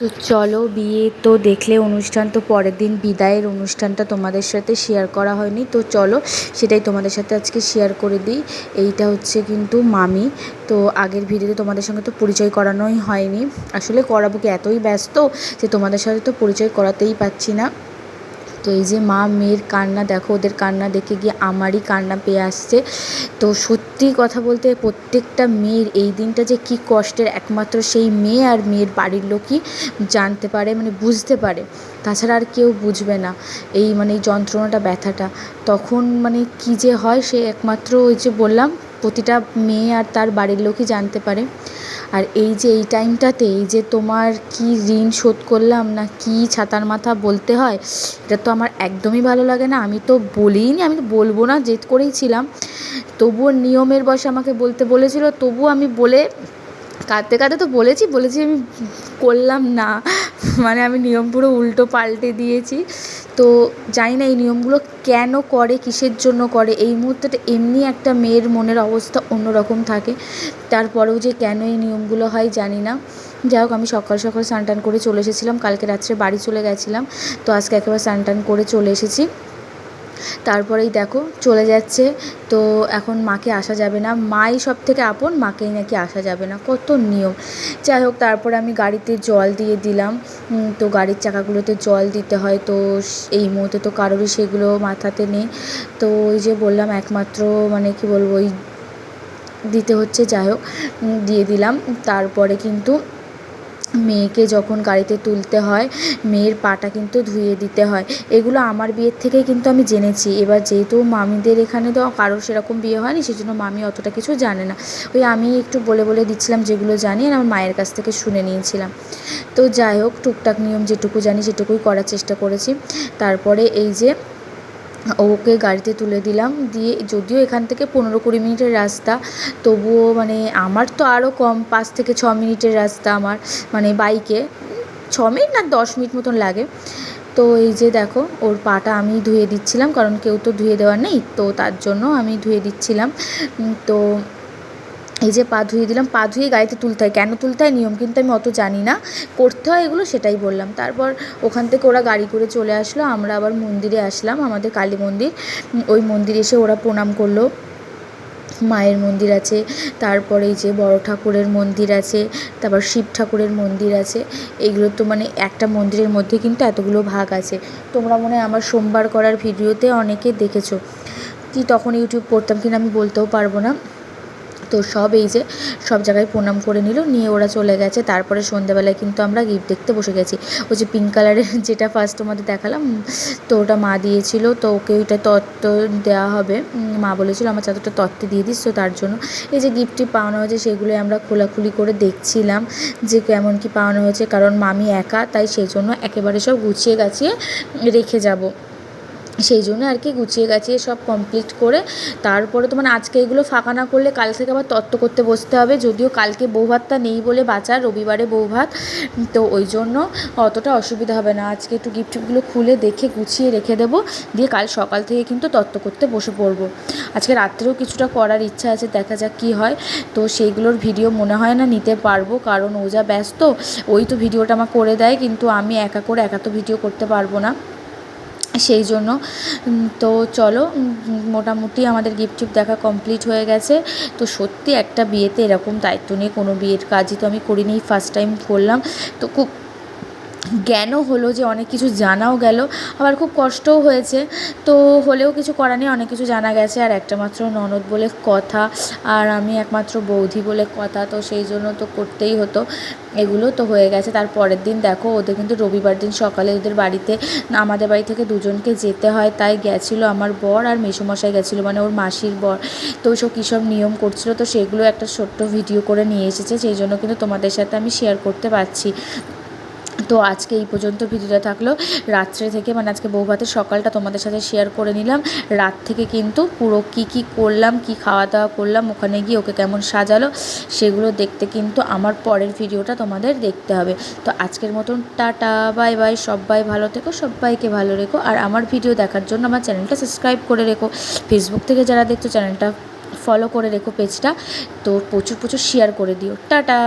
তো চলো বিয়ে তো দেখলে অনুষ্ঠান তো পরের দিন, বিদায়ের অনুষ্ঠানটা তোমাদের সাথে শেয়ার করা হয়নি। তো চলো সেটাই তোমাদের সাথে আজকে শেয়ার করে দিই। এইটা হচ্ছে কিন্তু মামি। তো আগের ভিডিওতে তোমাদের সঙ্গে তো পরিচয় করানোই হয়নি। আসলে করাবো কি এতই ব্যস্ত যে তোমাদের সাথে তো পরিচয় করাতেই পাচ্ছি না। তো এই যে মা মেয়ের কান্না, দেখো ওদের কান্না দেখে গিয়ে আমারই কান্না পেয়ে আসছে। তো সত্যি কথা বলতে প্রত্যেকটা মেয়ের এই দিনটা যে কী কষ্টের, একমাত্র সেই মেয়ে আর মেয়ের বাড়ির লোকই জানতে পারে মানে বুঝতে পারে। তাছাড়া আর কেউ বুঝবে না এই মানে এই যন্ত্রণাটা, ব্যথাটা। তখন মানে কী যে হয় সে একমাত্র ওই যে বললাম প্রতিটা মেয়ে আর তার বাড়ির লোকই জানতে পারে। আর এই যে এই টাইমটাতে এই যে তোমার কী ঋণ শোধ করলাম না কী ছাতার মাথা বলতে হয়, এটা তো আমার একদমই ভালো লাগে না। আমি তো বলিই নি আমি তো বলব না, জেদ করেই ছিলাম। তবুও নিয়মের বশে আমাকে বলতে বলেছিল, তবুও আমি বলে কাঁদতে কাঁদতে তো বলেছি বলেছি আমি করলাম না। মানে আমি নিয়ম পুরো উল্টো পাল্টে দিয়েছি। তো জানি না এই নিয়মগুলো কেন করে, কিসের জন্য করে? এই মুহূর্তে এমনি একটা মেয়ের মনের অবস্থা অন্যরকম থাকে। তারপরেও যে কেন এই নিয়মগুলো হয় জানি না। যাই হোক, আমি সকাল সকাল স্নান করে চলে এসেছিলাম। কালকে রাত্রে বাড়ি চলে গেছিলাম। তো আজকে একেবারে স্নান করে চলে এসেছি। তারপরেই দেখো চলে যাচ্ছে। তো এখন মাকে আসা যাবে না। মাই সব থেকে আপন, মাকেই নাকি আসা যাবে না। কত নিয়ম। যাই হোক, তারপরে আমি গাড়িতে জল দিয়ে দিলাম। তো গাড়ির চাকাগুলোতে জল দিতে হয়। তো এই মুহূর্তে তো কারোরই সেগুলো মাথাতে নেই। তো ওই যে বললাম, একমাত্র মানে কি বলব, ওই দিতে হচ্ছে। যাই হোক দিয়ে দিলাম। তারপরে কিন্তু মেয়েকে যখন গাড়িতে তুলতে হয়, মেয়ের পাটা কিন্তু ধুয়ে দিতে হয়। এগুলো আমার বিয়ের থেকেই কিন্তু আমি জেনেছি। এবার যেহেতু মামিদের এখানে তো কারোর সেরকম বিয়ে হয়নি সেই জন্য মামি অতটা কিছু জানে না। ওই আমি একটু বলে বলে দিচ্ছিলাম যেগুলো জানি আর আমার মায়ের কাছ থেকে শুনে নিয়েছিলাম। তো যাই হোক, টুকটাক নিয়ম যেটুকু জানি সেটুকুই করার চেষ্টা করেছি। তারপরে এই যে ওকে গাড়িতে তুলে দিলাম। দিয়ে যদিও এখান থেকে পনেরো কুড়ি মিনিটের রাস্তা, তবুও মানে আমার তো আরও কম, পাঁচ থেকে ছ মিনিটের রাস্তা আমার মানে বাইকে। ছ মিনিট না দশ মিনিট মতন লাগে। তো এই যে দেখো, ওর পাটা আমি ধুয়ে দিচ্ছিলাম, কারণ কেউ তো ধুয়ে দেওয়ার নেই। তো তার জন্য আমি ধুয়ে দিচ্ছিলাম। তো এই যে পা ধুয়ে দিলাম, পা ধুয়ে গাড়িতে তুলতে হয়। কেন তুলতে হয়? নিয়ম কিন্তু আমি অত জানি না। করতে হয় এগুলো, সেটাই বললাম। তারপর ওখান থেকে ওরা গাড়ি করে চলে আসলো। আমরা আবার মন্দিরে আসলাম, আমাদের কালী মন্দির। ওই মন্দিরে এসে ওরা প্রণাম করল। মায়ের মন্দির আছে, তারপরে এই যে বড় ঠাকুরের মন্দির আছে, তারপর শিব ঠাকুরের মন্দির আছে। এগুলো তো মানে একটা মন্দিরের মধ্যে কিন্তু এতগুলো ভাগ আছে। তোমরা মনে হয় আমার সোমবার করার ভিডিওতে অনেকে দেখেছ। কি তখন ইউটিউব করতাম কিনা আমি বলতেও পারব না। তো সব এই যে সব জায়গায় প্রণাম করে নিল, নিয়ে ওরা চলে গেছে। তারপরে সন্ধ্যাবেলায় কিন্তু আমরা গিফট দেখতে বসে গেছি। ওই যে পিঙ্ক কালারের যেটা ফার্স্ট তোমাদের দেখালাম, তো ওটা মা দিয়েছিল, তো ওকে ওইটা তত্ত্ব দেওয়া হবে। মা বলেছিল, আমার চাদরটা তত্ত্বে দিয়ে দিস, তো তার জন্য। এই যে গিফটটি পাওয়ানো হয়েছে, সেগুলোই আমরা খোলাখুলি করে দেখছিলাম যে কেমন কি পাওয়ানো হয়েছে, কারণ মামি একা, তাই সেই জন্য একেবারে সব গুছিয়ে গাছিয়ে রেখে যাব। সেই জন্য আর কি গুছিয়ে গাছিয়ে সব কমপ্লিট করে তারপরে তো মানে আজকে এগুলো ফাঁকা না করলে কাল থেকে আবার তত্ত্ব করতে বসতে হবে। যদিও কালকে বৌভাতটা নেই বলে বাঁচার, রবিবারে বৌভাত, তো ওই জন্য অতটা অসুবিধা হবে না। আজকে একটু গিফটগুলো খুলে দেখে গুছিয়ে রেখে দেবো। দিয়ে কাল সকাল থেকে কিন্তু তত্ত্ব করতে বসে পড়ব। আজকে রাত্রেও কিছুটা করার ইচ্ছা আছে, দেখা যাক কী হয়। তো সেইগুলোর ভিডিও মনে হয় না নিতে পারব, কারণ ও যা ব্যস্ত, ওই তো ভিডিওটা আমার করে দেয়, কিন্তু আমি একা করে একা তো ভিডিও করতে পারব না। সেই জন্য তো চলো মোটামুটি আমাদের গিফট টিপ দেখা কমপ্লিট হয়ে গেছে। তো সত্যি একটা বিয়েতে এরকম দায়িত্ব নিয়ে কোনো বিয়ের কাজই তো আমি করিনি ফার্স্ট টাইম করলাম। তো খুব জ্ঞানও হলো যে অনেক কিছু জানাও গেল, আবার খুব কষ্টও হয়েছে। তো হলেও কিছু করার নেই, অনেক কিছু জানা গেছে, আর একটা মাত্র ননদ বলে কথা, আর আমি একমাত্র বৌদি বলে কথা, তো সেই জন্য তো করতেই হতো। এগুলো তো হয়ে গেছে, তার পরের দিন দেখো, ওদের কিন্তু রবিবার দিন সকালে ওদের বাড়িতে, আমাদের বাড়ি থেকে দুজনকে যেতে হয়, তাই গেছিল আমার বর আর মেসোমশাই গেছিল মানে ওর মাসির বর। তো সব কী সব নিয়ম করছিল, তো সেগুলো একটা ছোট্ট ভিডিও করে নিয়ে এসেছে, সেই জন্য কিন্তু তোমাদের সাথে আমি শেয়ার করতে পারছি। তো আজকে এই পর্যন্ত ভিডিওটা থাকল। রাত্রে থেকে মানে আজকে বৌভাতের সকালটা তোমাদের সাথে শেয়ার করে নিলাম। রাত থেকে কিন্তু পুরো কি কি করলাম, কি খাওয়া দাওয়া করলাম, ওখানে গিয়ে ওকে কেমন সাজালো, সেগুলো দেখতে কিন্তু আমার পরের ভিডিওটা তোমাদের দেখতে হবে। তো আজকের মতন টাটা, বাই বাই, সবাই ভালো থেকো, সবাইকে ভালো রেখো। আর আমার ভিডিও দেখার জন্য আমার চ্যানেলটা সাবস্ক্রাইব করে রেখো। ফেসবুক থেকে যারা দেখছ চ্যানেলটা ফলো করে রেখো পেজটা তো প্রচুর প্রচুর শেয়ার করে দিও। টাটা!